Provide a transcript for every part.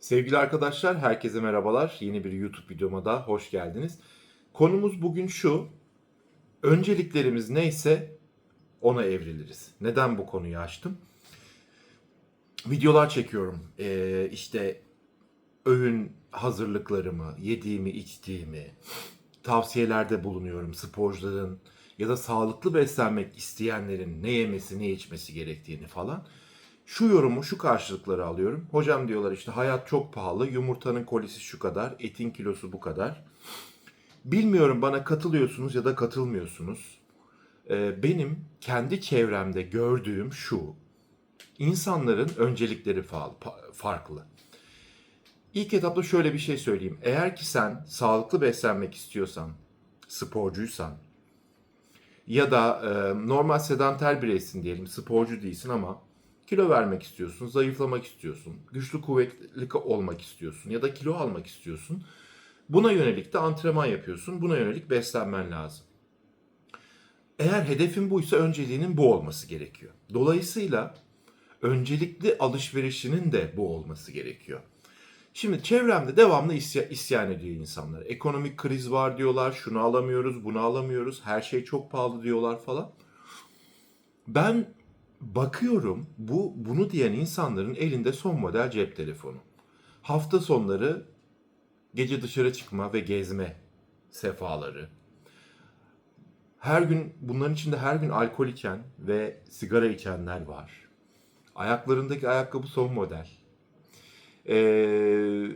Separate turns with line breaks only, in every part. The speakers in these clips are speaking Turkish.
Sevgili arkadaşlar, herkese merhabalar. Yeni bir YouTube videoma da hoş geldiniz. Konumuz bugün şu. Önceliklerimiz neyse ona evriliriz. Neden bu konuyu açtım? Videolar çekiyorum. Ee, işte öğün hazırlıklarımı, yediğimi, içtiğimi, tavsiyelerde bulunuyorum sporcuların ya da sağlıklı beslenmek isteyenlerin ne yemesi, ne içmesi gerektiğini falan. Şu yorumu, şu karşılıkları alıyorum. Hocam diyorlar işte hayat çok pahalı, yumurtanın kolisi şu kadar, etin kilosu bu kadar. Bilmiyorum bana katılıyorsunuz ya da katılmıyorsunuz. Ee, benim kendi çevremde gördüğüm şu. İnsanların öncelikleri farklı. İlk etapta şöyle bir şey söyleyeyim. Eğer ki sen sağlıklı beslenmek istiyorsan, sporcuysan ya da e, normal sedanter bireysin diyelim, sporcu değilsin ama kilo vermek istiyorsun, zayıflamak istiyorsun, güçlü kuvvetli olmak istiyorsun ya da kilo almak istiyorsun. Buna yönelik de antrenman yapıyorsun. Buna yönelik beslenmen lazım. Eğer hedefin buysa önceliğinin bu olması gerekiyor. Dolayısıyla öncelikli alışverişinin de bu olması gerekiyor. Şimdi çevremde devamlı isya- isyan ediyor insanlar. Ekonomik kriz var diyorlar, şunu alamıyoruz, bunu alamıyoruz, her şey çok pahalı diyorlar falan. Ben bakıyorum bu bunu diyen insanların elinde son model cep telefonu. Hafta sonları gece dışarı çıkma ve gezme sefaları. Her gün bunların içinde her gün alkol içen ve sigara içenler var. Ayaklarındaki ayakkabı son model. Ee,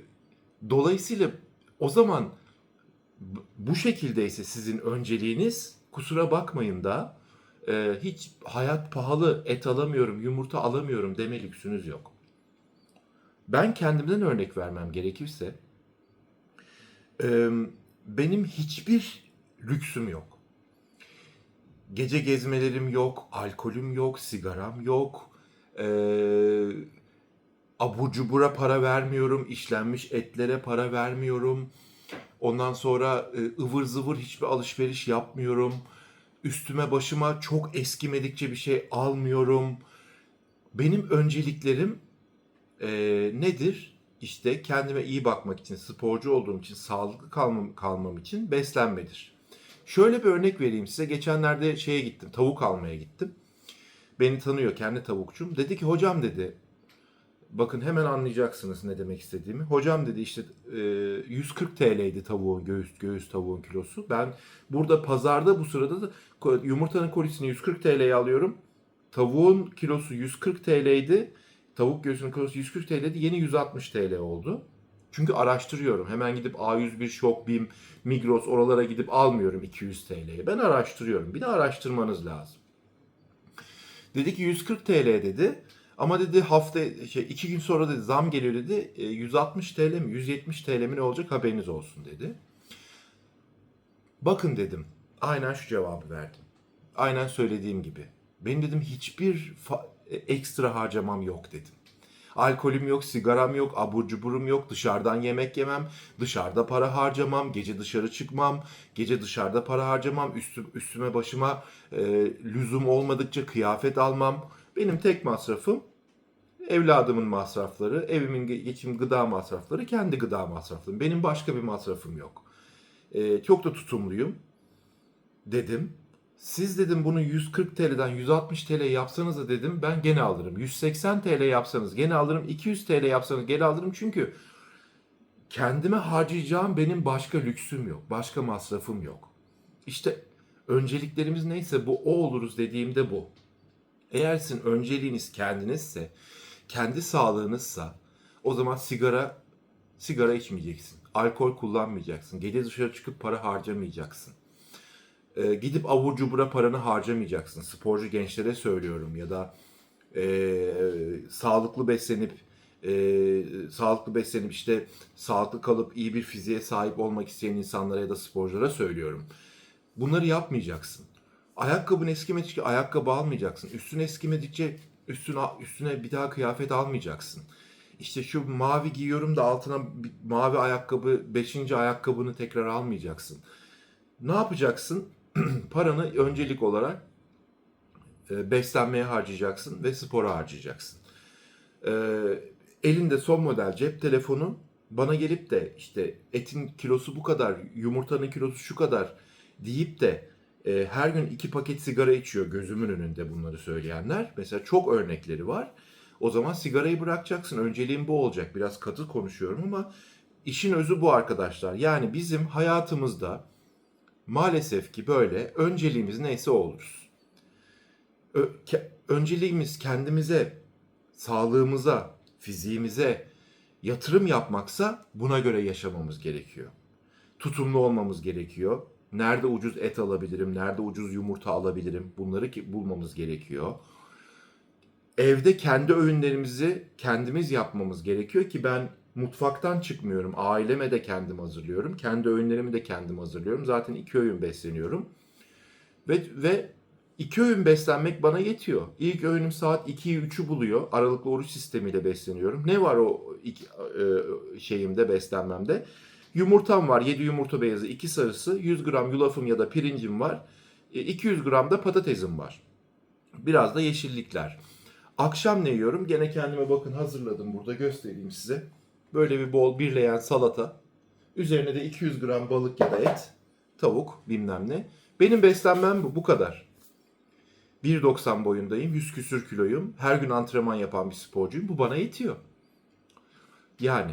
dolayısıyla o zaman bu şekildeyse sizin önceliğiniz kusura bakmayın da e, hiç hayat pahalı et alamıyorum yumurta alamıyorum deme lüksünüz yok. Ben kendimden örnek vermem gerekirse e, benim hiçbir lüksüm yok. Gece gezmelerim yok, alkolüm yok, sigaram yok. Eee abur cubura para vermiyorum, işlenmiş etlere para vermiyorum. Ondan sonra e, ıvır zıvır hiçbir alışveriş yapmıyorum. Üstüme başıma çok eskimedikçe bir şey almıyorum. Benim önceliklerim e, nedir? İşte kendime iyi bakmak için, sporcu olduğum için, sağlıklı kalmam, kalmam için beslenmedir. Şöyle bir örnek vereyim size. Geçenlerde şeye gittim, tavuk almaya gittim. Beni tanıyor, kendi tavukçum. Dedi ki hocam dedi, Bakın hemen anlayacaksınız ne demek istediğimi. Hocam dedi işte e, 140 TL'ydi tavuğun göğüs göğüs tavuğun kilosu. Ben burada pazarda bu sırada da yumurtanın kolisini 140 TL'ye alıyorum. Tavuğun kilosu 140 TL'ydi. Tavuk göğsünün kilosu 140 TL'ydi. Yeni 160 TL oldu. Çünkü araştırıyorum. Hemen gidip A101, Şok, Bim, Migros oralara gidip almıyorum 200 TL'ye. Ben araştırıyorum. Bir de araştırmanız lazım. Dedi ki 140 TL dedi. Ama dedi hafta şey iki gün sonra dedi zam geliyor dedi. E, 160 TL mi 170 TL mi ne olacak haberiniz olsun dedi. Bakın dedim. Aynen şu cevabı verdim. Aynen söylediğim gibi. Benim dedim hiçbir e, ekstra harcamam yok dedim. Alkolüm yok, sigaram yok, abur cuburum yok, dışarıdan yemek yemem, dışarıda para harcamam, gece dışarı çıkmam, gece dışarıda para harcamam, üstü, üstüme başıma e, lüzum olmadıkça kıyafet almam. Benim tek masrafım evladımın masrafları, evimin ge- geçim gıda masrafları, kendi gıda masraflarım. Benim başka bir masrafım yok. E, çok da tutumluyum dedim. Siz dedim bunu 140 TL'den 160 TL yapsanız da dedim ben gene alırım. 180 TL yapsanız gene alırım. 200 TL yapsanız gene alırım. Çünkü kendime harcayacağım benim başka lüksüm yok. Başka masrafım yok. İşte önceliklerimiz neyse bu o oluruz dediğimde bu. Eğer sizin önceliğiniz kendinizse, kendi sağlığınızsa o zaman sigara sigara içmeyeceksin. Alkol kullanmayacaksın. Gece dışarı çıkıp para harcamayacaksın. Ee, gidip avur cubura paranı harcamayacaksın. Sporcu gençlere söylüyorum ya da e, sağlıklı beslenip e, sağlıklı beslenip işte sağlıklı kalıp iyi bir fiziğe sahip olmak isteyen insanlara ya da sporculara söylüyorum. Bunları yapmayacaksın. Ayakkabın eskimedikçe ayakkabı almayacaksın. Üstün eskimedikçe üstüne, üstüne bir daha kıyafet almayacaksın. İşte şu mavi giyiyorum da altına mavi ayakkabı, beşinci ayakkabını tekrar almayacaksın. Ne yapacaksın? Paranı öncelik olarak e, beslenmeye harcayacaksın ve spora harcayacaksın. E, elinde son model cep telefonu bana gelip de işte etin kilosu bu kadar, yumurtanın kilosu şu kadar deyip de e, her gün iki paket sigara içiyor gözümün önünde bunları söyleyenler. Mesela çok örnekleri var. O zaman sigarayı bırakacaksın. Önceliğin bu olacak. Biraz katı konuşuyorum ama işin özü bu arkadaşlar. Yani bizim hayatımızda maalesef ki böyle önceliğimiz neyse oluruz. Ö- ke- önceliğimiz kendimize, sağlığımıza, fiziğimize yatırım yapmaksa buna göre yaşamamız gerekiyor. Tutumlu olmamız gerekiyor. Nerede ucuz et alabilirim, nerede ucuz yumurta alabilirim bunları ki bulmamız gerekiyor. Evde kendi öğünlerimizi kendimiz yapmamız gerekiyor ki ben mutfaktan çıkmıyorum. Aileme de kendim hazırlıyorum. Kendi öğünlerimi de kendim hazırlıyorum. Zaten iki öğün besleniyorum. Ve, ve iki öğün beslenmek bana yetiyor. İlk öğünüm saat 2'yi 3'ü buluyor. Aralıklı oruç sistemiyle besleniyorum. Ne var o iki, e, şeyimde beslenmemde? Yumurtam var. 7 yumurta beyazı, 2 sarısı. 100 gram yulafım ya da pirincim var. E, 200 gram da patatesim var. Biraz da yeşillikler. Akşam ne yiyorum? Gene kendime bakın hazırladım burada göstereyim size. Böyle bir bol birleyen salata. Üzerine de 200 gram balık ya da et. Tavuk bilmem ne. Benim beslenmem bu, bu kadar. 1.90 boyundayım, 100 küsür kiloyum. Her gün antrenman yapan bir sporcuyum. Bu bana yetiyor. Yani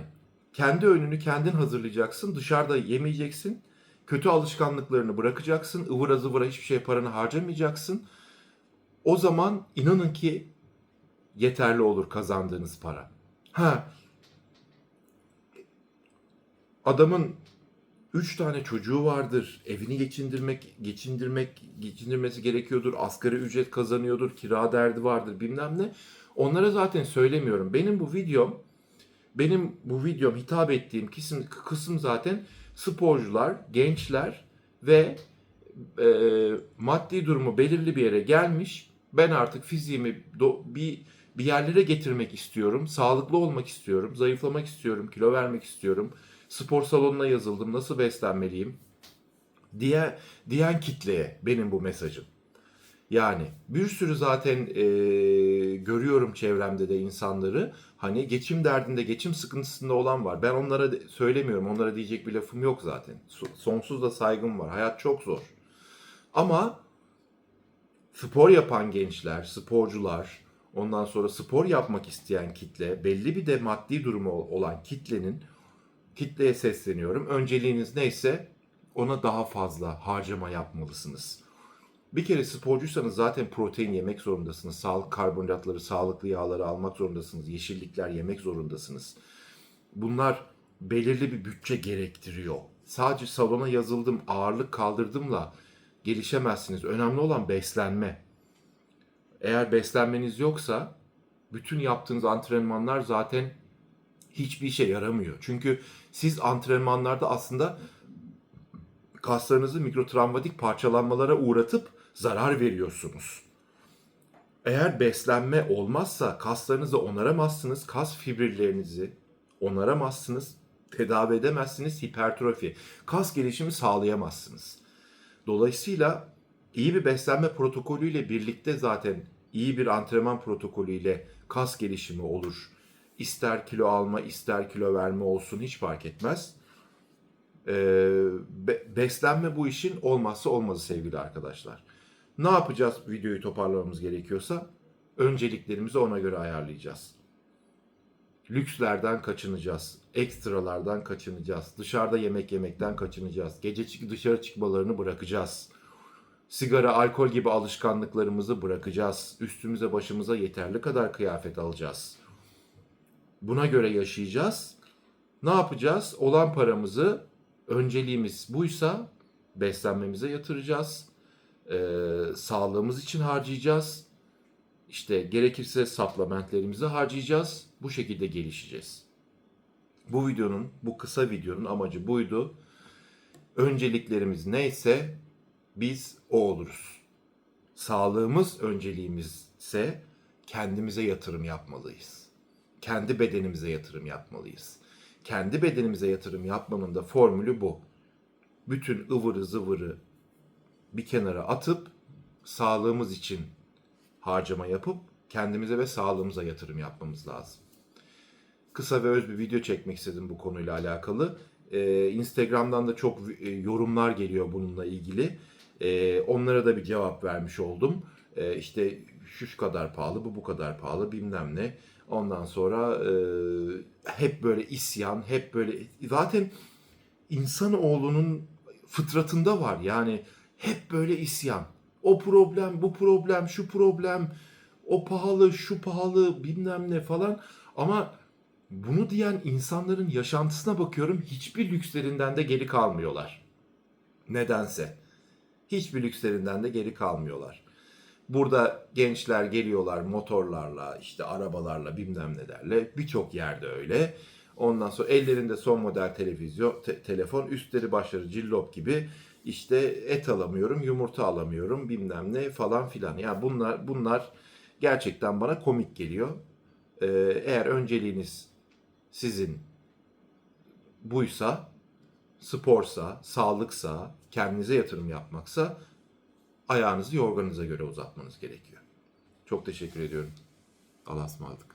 kendi önünü kendin hazırlayacaksın. Dışarıda yemeyeceksin. Kötü alışkanlıklarını bırakacaksın. ıvıra zıvıra hiçbir şeye paranı harcamayacaksın. O zaman inanın ki yeterli olur kazandığınız para. Ha. Adamın üç tane çocuğu vardır. Evini geçindirmek, geçindirmek, geçindirmesi gerekiyordur. Asgari ücret kazanıyordur. Kira derdi vardır bilmem ne. Onlara zaten söylemiyorum. Benim bu videom benim bu videom hitap ettiğim kısım, kısım zaten sporcular, gençler ve e, maddi durumu belirli bir yere gelmiş. Ben artık fiziğimi do- bir bir yerlere getirmek istiyorum. Sağlıklı olmak istiyorum. Zayıflamak istiyorum. Kilo vermek istiyorum. Spor salonuna yazıldım. Nasıl beslenmeliyim? diye diyen kitleye benim bu mesajım. Yani bir sürü zaten e, görüyorum çevremde de insanları hani geçim derdinde, geçim sıkıntısında olan var. Ben onlara söylemiyorum. Onlara diyecek bir lafım yok zaten. So- Sonsuz da saygım var. Hayat çok zor. Ama spor yapan gençler, sporcular, ondan sonra spor yapmak isteyen kitle, belli bir de maddi durumu olan kitlenin kitleye sesleniyorum. Önceliğiniz neyse ona daha fazla harcama yapmalısınız. Bir kere sporcuysanız zaten protein yemek zorundasınız. Sağlık karbonhidratları, sağlıklı yağları almak zorundasınız. Yeşillikler yemek zorundasınız. Bunlar belirli bir bütçe gerektiriyor. Sadece salona yazıldım, ağırlık kaldırdımla gelişemezsiniz. Önemli olan beslenme. Eğer beslenmeniz yoksa bütün yaptığınız antrenmanlar zaten hiçbir işe yaramıyor. Çünkü siz antrenmanlarda aslında kaslarınızı mikrotravmatik parçalanmalara uğratıp zarar veriyorsunuz. Eğer beslenme olmazsa kaslarınızı onaramazsınız, kas fibrillerinizi onaramazsınız, tedavi edemezsiniz, hipertrofi, kas gelişimi sağlayamazsınız. Dolayısıyla iyi bir beslenme protokolüyle birlikte zaten iyi bir antrenman protokolüyle kas gelişimi olur. İster kilo alma, ister kilo verme olsun hiç fark etmez. Ee, be- beslenme bu işin olmazsa olmazı sevgili arkadaşlar. Ne yapacağız videoyu toparlamamız gerekiyorsa? Önceliklerimizi ona göre ayarlayacağız. Lükslerden kaçınacağız. Ekstralardan kaçınacağız. Dışarıda yemek yemekten kaçınacağız. Gece dışarı çıkmalarını bırakacağız. Sigara, alkol gibi alışkanlıklarımızı bırakacağız. Üstümüze başımıza yeterli kadar kıyafet alacağız. Buna göre yaşayacağız. Ne yapacağız? Olan paramızı önceliğimiz buysa beslenmemize yatıracağız. Ee, sağlığımız için harcayacağız. İşte gerekirse supplementlerimizi harcayacağız. Bu şekilde gelişeceğiz. Bu videonun, bu kısa videonun amacı buydu. Önceliklerimiz neyse biz o oluruz. Sağlığımız önceliğimizse kendimize yatırım yapmalıyız. Kendi bedenimize yatırım yapmalıyız. Kendi bedenimize yatırım yapmanın da formülü bu. Bütün ıvırı zıvırı bir kenara atıp sağlığımız için harcama yapıp kendimize ve sağlığımıza yatırım yapmamız lazım. kısa ve öz bir video çekmek istedim bu konuyla alakalı. Ee, Instagram'dan da çok e, yorumlar geliyor bununla ilgili. Ee, onlara da bir cevap vermiş oldum. Ee, işte şu şu kadar pahalı, bu bu kadar pahalı bilmem ne. Ondan sonra e, hep böyle isyan, hep böyle zaten insanoğlunun fıtratında var. Yani hep böyle isyan. O problem, bu problem, şu problem, o pahalı, şu pahalı, bilmem ne falan. Ama bunu diyen insanların yaşantısına bakıyorum hiçbir lükslerinden de geri kalmıyorlar. Nedense. Hiçbir lükslerinden de geri kalmıyorlar. Burada gençler geliyorlar motorlarla, işte arabalarla, bilmem nelerle. Birçok yerde öyle. Ondan sonra ellerinde son model televizyon, te- telefon, üstleri başları cillop gibi işte et alamıyorum, yumurta alamıyorum, bilmem ne falan filan. Ya bunlar bunlar gerçekten bana komik geliyor. Ee, eğer önceliğiniz sizin buysa, sporsa, sağlıksa, kendinize yatırım yapmaksa ayağınızı yorganınıza göre uzatmanız gerekiyor. Çok teşekkür ediyorum. Allah'a ısmarladık.